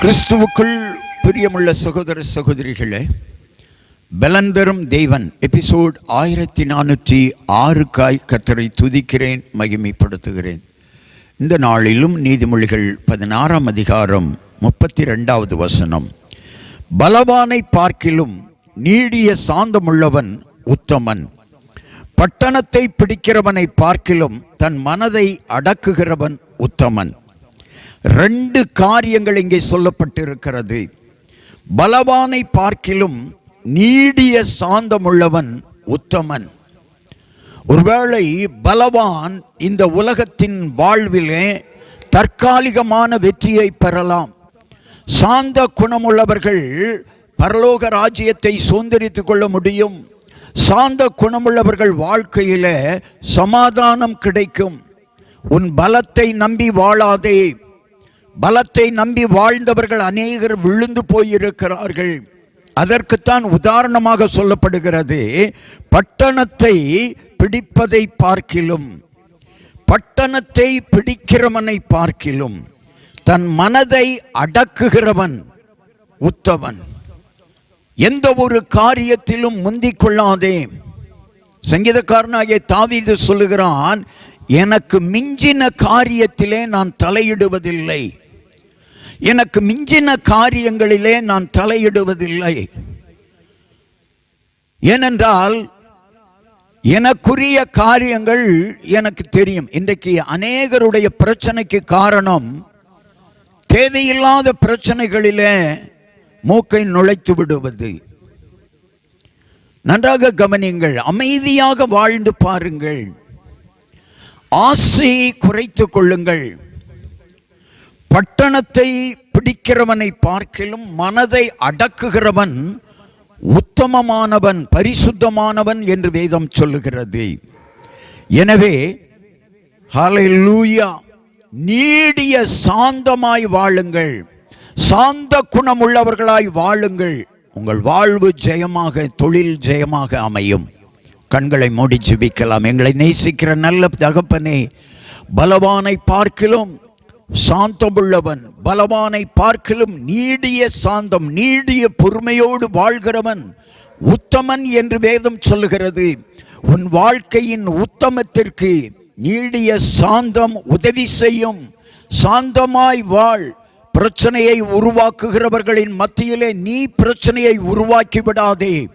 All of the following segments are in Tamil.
கிறிஸ்துவுக்குள் பிரியமுள்ள சகோதர சகோதரிகளே பலந்தரும் தெய்வன் எபிசோட் ஆயிரத்தி நானூற்றி ஆறுக்காய் கத்தரை துதிக்கிறேன் மகிமைப்படுத்துகிறேன். இந்த நாளிலும் நீதிமொழிகள் பதினாறாம் அதிகாரம் முப்பத்தி ரெண்டாவது வசனம். பலவானை பார்க்கிலும் நீடிய சாந்தமுள்ளவன் உத்தமன். பட்டணத்தை பிடிக்கிறவனை பார்க்கிலும் தன் மனதை அடக்குகிறவன் உத்தமன். ரெண்டு காரியங்கள் இங்கே சொல்லப்பட்டிருக்கிறது. பலவானை பார்க்கிலும் நீடிய சாந்தமுள்ளவன் உத்தமன். ஒருவேளை பலவான் இந்த உலகத்தின் வாழ்விலே தற்காலிகமான வெற்றியை பெறலாம். சாந்த குணமுள்ளவர்கள் பரலோக ராஜ்யத்தை சுதந்திரித்துக் கொள்ள முடியும். சாந்த குணமுள்ளவர்கள் வாழ்க்கையில் சமாதானம் கிடைக்கும். உன் பலத்தை நம்பி வாழாதே. பலத்தை நம்பி வாழ்ந்தவர்கள் அநேகர் விழுந்து போயிருக்கிறார்கள். அதற்குத்தான் உதாரணமாக சொல்லப்படுகிறது பட்டணத்தை பிடிப்பதை பார்க்கிலும் பட்டணத்தை பிடிக்கிறவனை பார்க்கிலும் தன் மனதை அடக்குகிறவன் உத்தவன் எந்த ஒரு காரியத்திலும் முந்திக் கொள்ளாதே. சங்கீதக்காரனாகிய தாவீது சொல்லுகிறான் எனக்கு மிஞ்சின காரியத்திலே நான் தலையிடுவதில்லை. எனக்கு மிஞ்சின காரியங்களிலே நான் தலையிடுவதில்லை. ஏனென்றால் எனக்குரிய காரியங்கள் எனக்கு தெரியும். இன்றைக்கு அநேகருடைய பிரச்சனைக்கு காரணம் தேவையில்லாத பிரச்சனைகளிலே மூக்கை நுழைத்து விடுவது. நன்றாக கவனியுங்கள் அமைதியாக வாழ்ந்து பாருங்கள். ஆசையை குறைத்துக் கொள்ளுங்கள். பட்டணத்தை பிடிக்கிறவனை பார்க்கிலும் மனதை அடக்குகிறவன் உத்தமமானவன் பரிசுத்தமானவன் என்று வேதம் சொல்லுகிறது. எனவே ஹalleluya நீடிய சாந்தமாய் வாழுங்கள். சாந்த குணமுள்ளவர்களாய் வாழுங்கள். உங்கள் வாழ்வு ஜெயமாக தொழில் ஜெயமாக அமையும். கண்களை மூடி ஜிபிக்கலாம். எங்களை நேசிக்கிற நல்ல தகப்பனே பலவானை பார்க்கிலும் சாந்தமுள்ளவன் பலவானை பார்க்கிலும் நீடிய சாந்தம் நீடிய பொறுமையோடு வாழ்கிறவன் உத்தமன் என்று வேதம் சொல்லுகிறது. உன் வாழ்க்கையின் உத்தமத்திற்கு நீடிய சாந்தம் உதவி செய்யும். சாந்தமாய் வாழ். பிரச்சனையை உருவாக்குகிறவர்களின் மத்தியிலே நீ பிரச்சனையை உருவாக்கி விடாதே.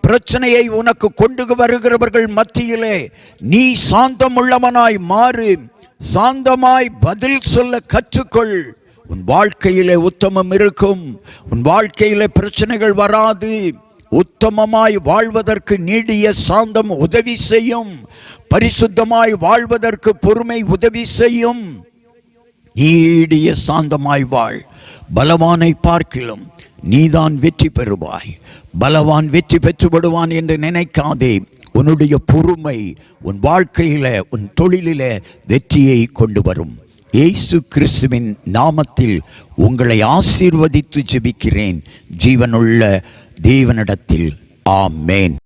பிரச்சனையை உனக்கு கொண்டு வருகிறவர்கள் மத்தியிலே நீ சாந்தமுள்ளவனாய் மாறு. சாந்தமாய் பதில் சொல்ல கற்றுக்கொள். உன் வாழ்க்கையிலே உத்தமம் இருக்கும். உன் வாழ்க்கையிலே பிரச்சனைகள் வராது. உத்தமமாய் வாழ்வதற்கு நீடிய சாந்தம் உதவி செய்யும். பரிசுத்தமாய் வாழ்வதற்கு பொறுமை உதவி செய்யும். நீடிய சாந்தமாய் வாழ். பலவானை பார்க்கிலும் நீதான் வெற்றி பெறுவாய். பலவான் வெற்றி பெற்றுவிடுவான் என்று நினைக்காதே. உன்னுடைய பொறுமை உன் வாழ்க்கையில உன் தொழிலில வெற்றியை கொண்டு வரும். இயேசு கிறிஸ்துவின் நாமத்தில் உங்களை ஆசீர்வதித்து ஜெபிக்கிறேன். ஜீவனுள்ள தேவனிடத்தில். ஆமேன்.